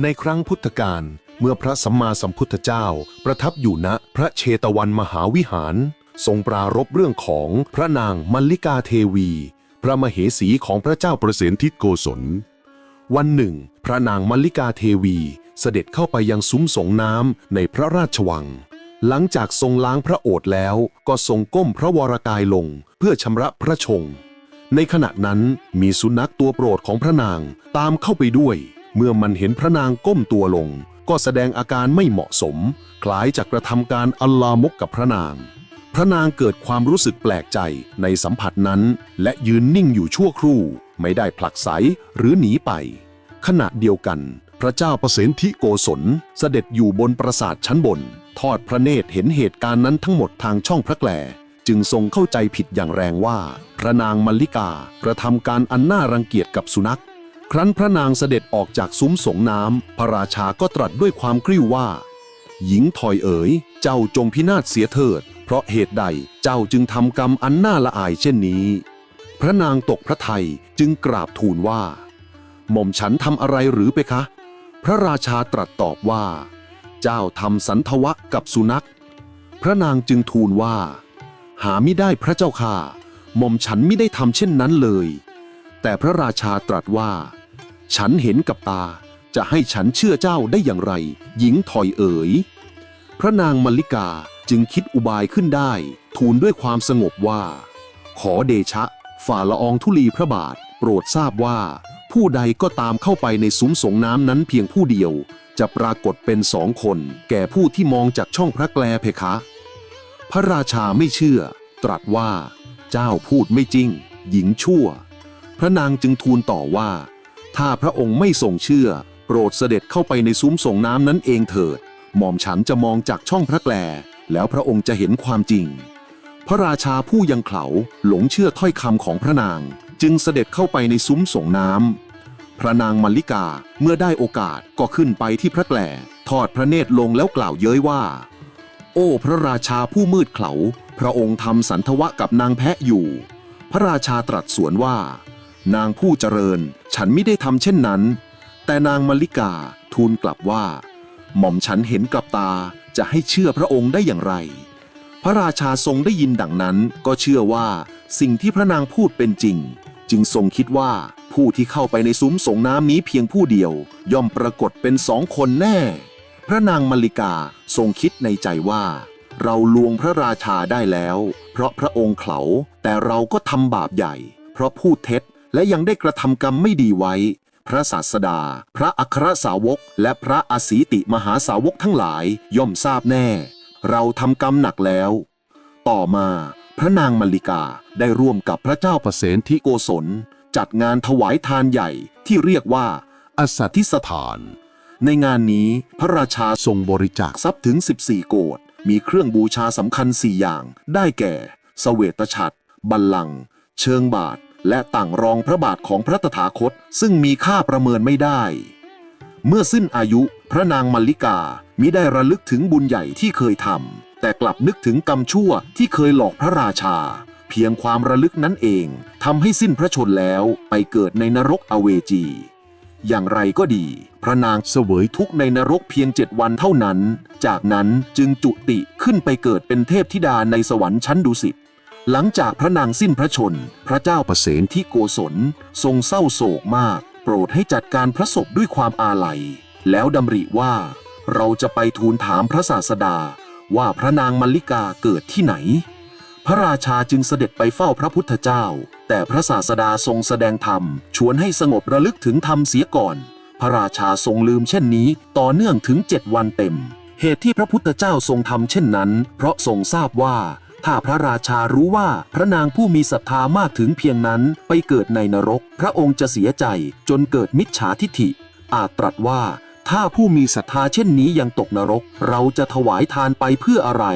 ในครั้งพุทธกาลเมื่อพระสัมมาสัมพุทธเจ้า ประทับอยู่ณพระเชตวันมหาวิหาร ทรงปรารบเรื่องของพระนางมัลลิกาเทวี พระมเหสีของพระเจ้าประเสนทิตโกศล วันหนึ่ง พระนางมัลลิกาเทวีเสด็จเข้าไปยังซุ้มสงน้ำในพระราชวัง หลังจากทรงล้างพระโอษฐ์แล้ว ก็ทรงก้มพระวรกายลงเพื่อชำระพระชง ในขณะนั้นมีสุนัขตัวโปรดของพระนางตามเข้าไปด้วย เมื่อมันเห็นพระนางก้มตัวลง ก็แสดงอาการไม่เหมาะสม คล้ายจะกระทำการอัลลามกกับพระนาง พระนางเกิดความรู้สึกแปลกใจในสัมผัสนั้น และยืนนิ่งอยู่ชั่วครู่ ไม่ได้ผลักไสหรือหนีไป ขณะเดียวกัน พระเจ้าประสนทิโกศลเสด็จอยู่บนปราสาทชั้นบน ทอดพระเนตรเห็นเหตุการณ์นั้นทั้งหมดทางช่องพระแกลจึงทรงเข้าใจผิดอย่างแรงว่า พระนางมัลลิกากระทำการอันน่ารังเกียจกับสุนัข ครั้นพระนางเสด็จออกจากซุ้มสงน้ำพระราชาก็ตรัสด้วยความกริ้วว่า หญิงถอยเอ๋ย เจ้าจงพินาศเสียเถิด เพราะเหตุใดเจ้าจึงทำกรรมอันน่าละอายเช่นนี้ พระนางตกพระทัยจึงกราบทูลว่า หม่อมฉันทำอะไรหรือไปคะ พระราชาตรัสตอบว่า เจ้าทำสันทวะกับสุนัข พระนางจึงทูลว่า หาไม่ได้พระเจ้าค่ะหม่อมฉันไม่ได้ทำเช่นนั้นเลย แต่พระราชาตรัสว่า ฉันเห็นกับตา จะให้ฉันเชื่อเจ้าได้อย่างไร หญิงถอยเอ๋ย พระนางมลลิกาจึงคิดอุบายขึ้นได้ ทูลด้วยความสงบว่า ขอเดชะ ฝ่าละอองธุลีพระบาท โปรดทราบว่า ผู้ใดก็ตามเข้าไปในซุ้มสงน้ำนั้นเพียงผู้เดียว จะปรากฏเป็นสองคน แก่ผู้ที่มองจากช่องพระแกลเพคะ พระราชาไม่เชื่อ ตรัสว่า เจ้าพูดไม่จริง หญิงชั่ว พระนางจึงทูลต่อว่า ถ้าพระองค์ไม่ทรงเชื่อ โปรดเสด็จเข้าไปในซุ้มส่งน้ำนั้นเองเถิด หม่อมฉันจะมองจากช่องพระแกลแล้วพระองค์จะเห็นความจริง พระราชาผู้ยังเขลาหลงเชื่อถ้อยคำของพระนาง จึงเสด็จเข้าไปในซุ้มส่งน้ำพระนางมัลลิกาเมื่อได้โอกาสก็ขึ้นไปที่พระแกลทอดพระเนตรลงแล้วกล่าวเย้ยว่า โอ้พระราชาผู้มืดเขลาพระองค์ทำสันทวะกับนางแพะอยู่ พระราชาตรัสสวนว่า นางผู้เจริญ ฉันไม่ได้ทำเช่นนั้น แต่นางมัลลิกาทูลกลับว่า หม่อมฉันเห็นกับตาจะให้เชื่อพระองค์ได้อย่างไร พระราชาทรงได้ยินดังนั้น ก็เชื่อว่าสิ่งที่พระนางพูดเป็นจริง จึงทรงคิดว่าผู้ที่เข้าไปในซุ้มสงน้ำนี้เพียงผู้เดียว ย่อมปรากฏเป็นสองคนแน่ พระนางมัลลิกาทรงคิดในใจว่าเราลวงพระราชาได้แล้ว เพราะพระองค์เขาแต่เราก็ทำบาปใหญ่ เพราะพูดเท็จ และยังได้กระทำกรรมไม่ดีไว้ พระศาสดา พระอัครสาวก และพระอสีติมหาสาวกทั้งหลายย่อมทราบแน่ เราทำกรรมหนักแล้ว ต่อมาพระนางมัลลิกาได้ร่วมกับพระเจ้าประเสนทิโกศล จัดงานถวายทานใหญ่ที่เรียกว่า อสัตทิสถาน ในงานนี้พระราชาทรงบริจาคทรัพย์ถึง 14 โกดมีเครื่องบูชาสำคัญ 4 อย่าง ได้แก่เสวตฉัตรบัลลังก์เชิงบาท และต่างรองพระบาทของพระตถาคตซึ่งมีค่าประเมินไม่ได้ เมื่อสิ้นอายุพระนางมัลลิกามิได้ระลึกถึงบุญใหญ่ที่เคยทำแต่กลับนึกถึงกรรมชั่วที่เคยหลอกพระราชา เพียงความระลึกนั้นเองทำให้สิ้นพระชนแล้วไปเกิดในนรกอเวจี อย่างไรก็ดี พระนางเสวยทุกข์ในนรกเพียงเจ็ดวันเท่านั้น จากนั้นจึงจุติขึ้นไปเกิดเป็นเทพธิดาในสวรรค์ชั้นดุสิต หลังจากพระนางสิ้นพระชน พระเจ้าประเสนที่โกศลทรงเศร้าโศกมาก โปรดให้จัดการพระศพด้วยความอาลัย แล้วดำริว่า เราจะไปทูลถามพระศาสดาว่าพระนางมัลลิกาเกิดที่ไหน พระราชาจึงเสด็จไปเฝ้าพระพุทธเจ้า แต่พระศาสดาทรงแสดงธรรม ชวนให้สงบระลึกถึงธรรมเสียก่อน พระราชาทรงลืมเช่นนี้ ต่อเนื่องถึงเจ็ดวันเต็ม เหตุที่พระพุทธเจ้าทรงทำเช่นนั้น เพราะทรงทราบว่า ถ้าพระราชารู้ว่าพระนางผู้มีศรัทธามากถึงเพียงนั้นไปเกิดในนรก พระองค์จะเสียใจจนเกิดมิจฉาทิฐิ อาจตรัสว่า ถ้าผู้มีศรัทธาเช่นนี้ยังตกนรก เราจะถวายทานไปเพื่ออะไร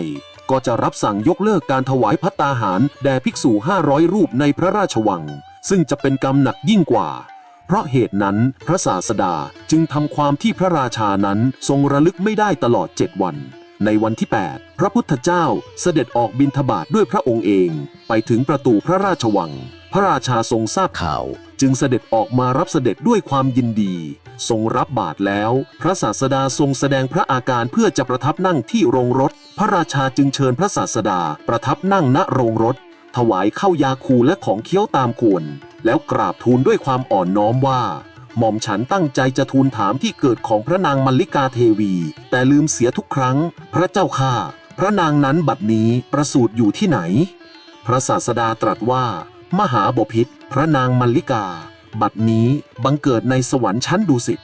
ก็จะรับสั่งยกเลิกการถวายพัตตาหารแด่ภิกษุ500 รูปในพระราชวัง ซึ่งจะเป็นกรรมหนักยิ่งกว่าเพราะเหตุนั้นพระศาสดาจึงทำความที่พระราชานั้นทรงระลึกไม่ได้ตลอดเจ็ดวัน ในวันที่ 8 พระพุทธเจ้าเสด็จออกบิณฑบาตด้วยพระองค์เอง ไปถึงประตูพระราชวัง พระราชาทรงทราบข่าว จึงเสด็จออกมารับเสด็จด้วยความยินดี ทรงรับบาตรแล้ว พระศาสดาทรงแสดงพระอาการเพื่อจะประทับนั่งที่โรงรถ พระราชาจึงเชิญพระศาสดาประทับนั่งณโรงรถ ถวายข้าวยาคูและของเคี้ยวตามควร แล้วกราบทูลด้วยความอ่อนน้อมว่า หม่อมฉันตั้งใจจะทูลถามที่เกิดของพระนางมัลลิกาเทวี แต่ลืมเสียทุกครั้ง พระเจ้าข้าพระนางนั้นบัดนี้ประสูติอยู่ที่ไหน พระศาสดาตรัสว่า มหาบพิษพระนางมัลลิกา บัดนี้บังเกิดในสวรรค์ชั้นดุสิต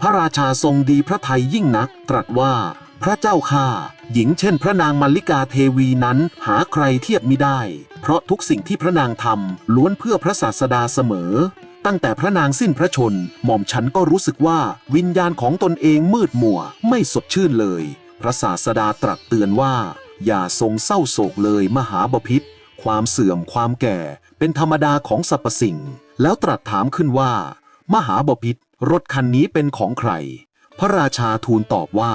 พระราชาทรงดีพระทัยยิ่งนัก ตรัสว่า พระเจ้าข้าหญิงเช่น พระนางมัลลิกาเทวีนั้นหาใครเทียบมิได้ เพราะทุกสิ่งที่พระนางทำล้วนเพื่อพระศาสดาเสมอ ตั้งแต่พระนางสิ้นพระชน หม่อมฉันก็รู้สึกว่าวิญญาณของตนเองมืดมัว ไม่สดชื่นเลย พระศาสดาตรัสเตือนว่า อย่าทรงเศร้าโศกเลยมหาบพิษความเสื่อมความแก่ เป็นธรรมดาของสรรพสิ่ง แล้วตรัสถามขึ้นว่า มหาบพิษรถคันนี้เป็นของใคร พระราชาทูลตอบว่า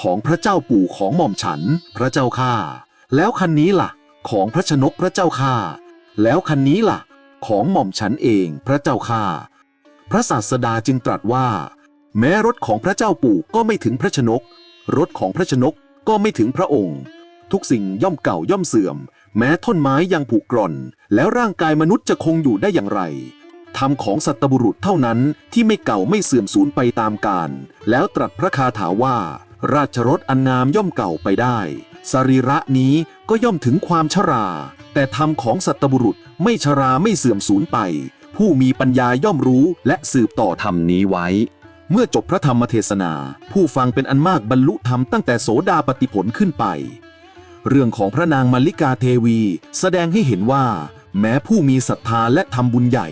ของพระเจ้าปู่ของหม่อมฉัน พระเจ้าข้าแล้วคันนี้ล่ะ ของพระชนกพระเจ้าข้าแล้วคันนี้ล่ะ ของหม่อมฉันเองพระเจ้าข้าพระศาสดาจึงตรัสว่า แม้รถของพระเจ้าปู่ก็ไม่ถึงพระชนก รถของพระชนกก็ไม่ถึงพระองค์ ทุกสิ่งย่อมเก่าย่อมเสื่อม แม้ท่อนไม้ยังผุกร่อน แล้วร่างกายมนุษย์จะคงอยู่ได้อย่างไรธรรมของสัตบุรุษเท่านั้นที่ไม่เก่าไม่เสื่อมสูญไปตามกาลแล้วตรัสพระคาถาว่า ราชรถอันงามย่อมเก่าไปได้ สรีระนี้ก็ย่อมถึงความชรา แต่ธรรมของสัตบุรุษไม่ชราไม่เสื่อมสูญไป ผู้มีปัญญาย่อมรู้และสืบต่อธรรมนี้ไว้ เมื่อจบพระธรรมเทศนา ผู้ฟังเป็นอันมากบรรลุธรรมตั้งแต่โสดาปติผลขึ้นไป เรื่องของพระนางมัลลิกาเทวี แสดงให้เห็นว่า แม้ผู้มีศรัทธาและทำบุญใหญ่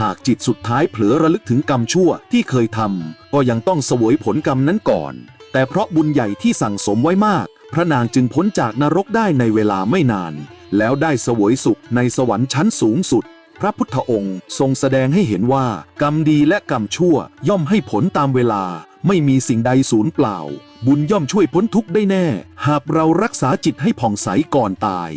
หากจิตสุดท้ายเผลอระลึกถึงกรรมชั่วที่เคยทำก็ยังต้องเสวยผลกรรมนั้นก่อน แต่เพราะบุญใหญ่ที่สั่งสมไว้มาก พระนางจึงพ้นจากนรกได้ในเวลาไม่นาน แล้วได้สวยสุขในสวรรค์ชั้นสูงสุด พระพุทธองค์ทรงแสดงให้เห็นว่า กรรมดีและกรรมชั่วย่อมให้ผลตามเวลา ไม่มีสิ่งใดสูญเปล่า บุญย่อมช่วยพ้นทุกข์ได้แน่ หากเรารักษาจิตให้ผ่องใสก่อนตาย